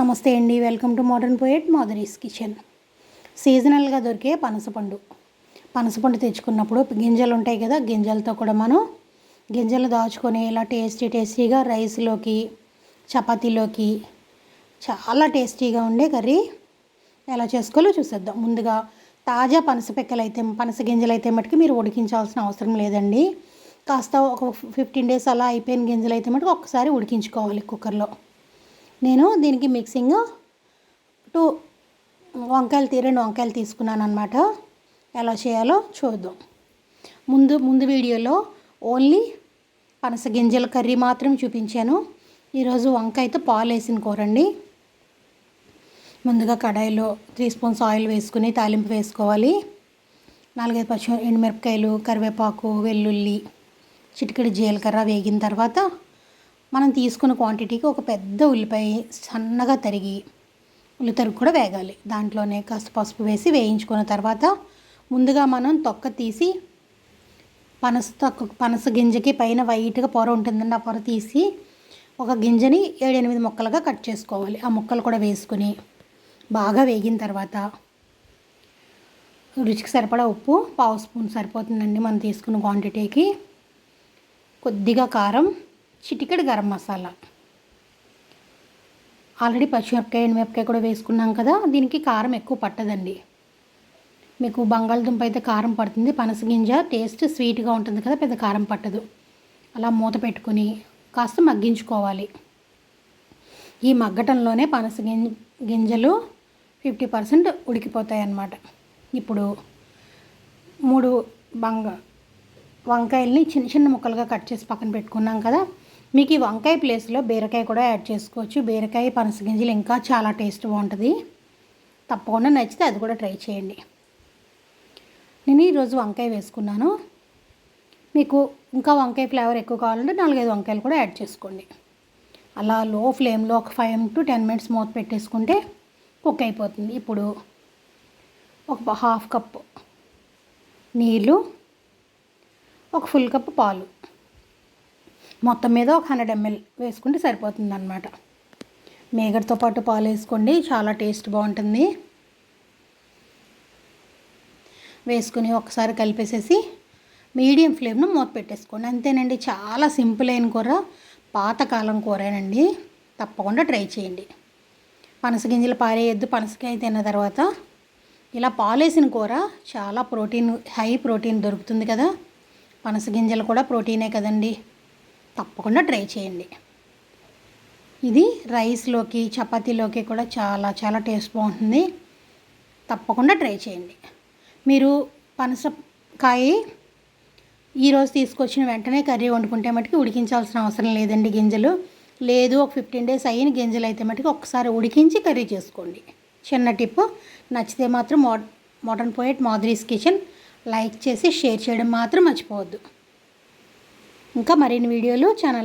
నమస్తే అండి. Welcome to modern poet Madhuri's kitchen. సీజనల్గా దొరికే పనసపండు పనసపండు తెచ్చుకున్నప్పుడు గింజలు ఉంటాయి కదా గింజలతో కూడా మనం గింజలు దాచుకొని ఇలా టేస్టీ టేస్టీగా రైస్లోకి చపాతీలోకి చాలా టేస్టీగా ఉండే కర్రీ ఎలా చేసుకోవాలో చూసేద్దాం. ముందుగా తాజా పనస పిక్కలు అయితే పనస గింజలు అయితే మటుకు మీరు ఉడికించాల్సిన అవసరం లేదండి. కాస్త ఒక ఫిఫ్టీన్ డేస్ అలా అయిపోయిన గింజలు అయితే మటుకు ఒక్కసారి ఉడికించుకోవాలి కుక్కర్లో. నేను దీనికి మిక్సింగ్ టూ వంకాయలు తీ రెండు వంకాయలు తీసుకున్నాను అనమాట ఎలా చేయాలో చూద్దాం. ముందు ముందు వీడియోలో ఓన్లీ పనస గింజల కర్రీ మాత్రం చూపించాను. ఈరోజు వంకాయతో పాలు వేసిన కూరండి. ముందుగా కడాయిలో త్రీ స్పూన్స్ ఆయిల్ వేసుకుని తాలింపు వేసుకోవాలి. నాలుగైదు పచ్చి ఎండుమిరపకాయలు కరివేపాకు వెల్లుల్లి చిటికెడు జీలకర్ర వేగిన తర్వాత మనం తీసుకున్న క్వాంటిటీకి ఒక పెద్ద ఉల్లిపాయ సన్నగా తరిగి ఉల్లితరుగు కూడా వేగాలి. దాంట్లోనే కాస్త పసుపు వేసి వేయించుకున్న తర్వాత ముందుగా మనం తొక్క తీసి పనస తొక్క పనస గింజకి పైన వైట్గా పొర ఉంటుందండి ఆ పొర తీసి ఒక గింజని ఏడెనిమిది ముక్కలుగా కట్ చేసుకోవాలి. ఆ ముక్కలు కూడా వేసుకుని బాగా వేగిన తర్వాత రుచికి సరిపడా ఉప్పు పావు స్పూన్ సరిపోతుందండి మనం తీసుకున్న క్వాంటిటీకి కొద్దిగా కారం చిటికెడు గరం మసాలా. ఆల్రెడీ పచ్చిమిరపకాయ ఎండుమిరపకాయ కూడా వేసుకున్నాం కదా దీనికి కారం ఎక్కువ పట్టదండి. మీకు బంగాళదుంప అయితే కారం పడుతుంది పనసగింజ టేస్ట్ స్వీట్గా ఉంటుంది కదా పెద్ద కారం పట్టదు. అలా మూత పెట్టుకుని కాస్త మగ్గించుకోవాలి. ఈ మగ్గటంలోనే పనస గింజ గింజలు ఫిఫ్టీ పర్సెంట్ ఉడికిపోతాయి అన్నమాట ఇప్పుడు మూడు బంగ వంకాయల్ని చిన్న చిన్న ముక్కలుగా కట్ చేసి పక్కన పెట్టుకున్నాం కదా మీకు ఈ వంకాయ ప్లేస్లో బీరకాయ కూడా యాడ్ చేసుకోవచ్చు. బీరకాయ పనస గింజలు ఇంకా చాలా టేస్ట్ బాగుంటుంది. తప్పకుండా నచ్చితే అది కూడా ట్రై చేయండి. నేను ఈరోజు వంకాయ వేసుకున్నాను. మీకు ఇంకా వంకాయ ఫ్లేవర్ ఎక్కువ కావాలంటే నాలుగైదు వంకాయలు కూడా యాడ్ చేసుకోండి. అలా లో ఫ్లేమ్లో ఒక ఫైవ్ టు టెన్ మినిట్స్ మూత పెట్టేసుకుంటే కుక్ అయిపోతుంది. ఇప్పుడు ఒక హాఫ్ కప్ నీళ్ళు ఒక ఫుల్ కప్ పాలు. మొత్తం మీద ఒక హండ్రెడ్ ఎంఎల్ వేసుకుంటే సరిపోతుంది అనమాట మేగడితో పాటు పాలు వేసుకోండి చాలా టేస్ట్ బాగుంటుంది. వేసుకుని ఒకసారి కలిపేసేసి మీడియం ఫ్లేమ్ను మూత పెట్టేసుకోండి. అంతేనండి చాలా సింపుల్ అయిన కూర పాతకాలం కూరేనండి. తప్పకుండా ట్రై చేయండి. పనసగింజలు పారేయద్దు పనసకాయ తిన్న తర్వాత. ఇలా పాలేసిన కూర చాలా ప్రోటీన్ హై ప్రోటీన్ దొరుకుతుంది కదా. పనసగింజలు కూడా ప్రోటీనే కదండీ. తప్పకుండా ట్రై చేయండి. ఇది రైస్లోకి చపాతీలోకి కూడా చాలా చాలా టేస్ట్ బాగుంటుంది. తప్పకుండా ట్రై చేయండి. మీరు పనసకాయ ఈరోజు తీసుకొచ్చిన వెంటనే కర్రీ వండుకుంటే మటుకు ఉడికించాల్సిన అవసరం లేదండి గింజలు. లేదు ఒక ఫిఫ్టీన్ డేస్ అయిన గింజలు అయితే మటుకు ఒకసారి ఉడికించి కర్రీ చేసుకోండి. చిన్న టిప్పు నచ్చితే మాత్రం మో modern poet Madhuri's kitchen like చేసి షేర్ చేయడం మాత్రం మర్చిపోవద్దు. ఇంకా మరిన్ని వీడియోలు ఛానల్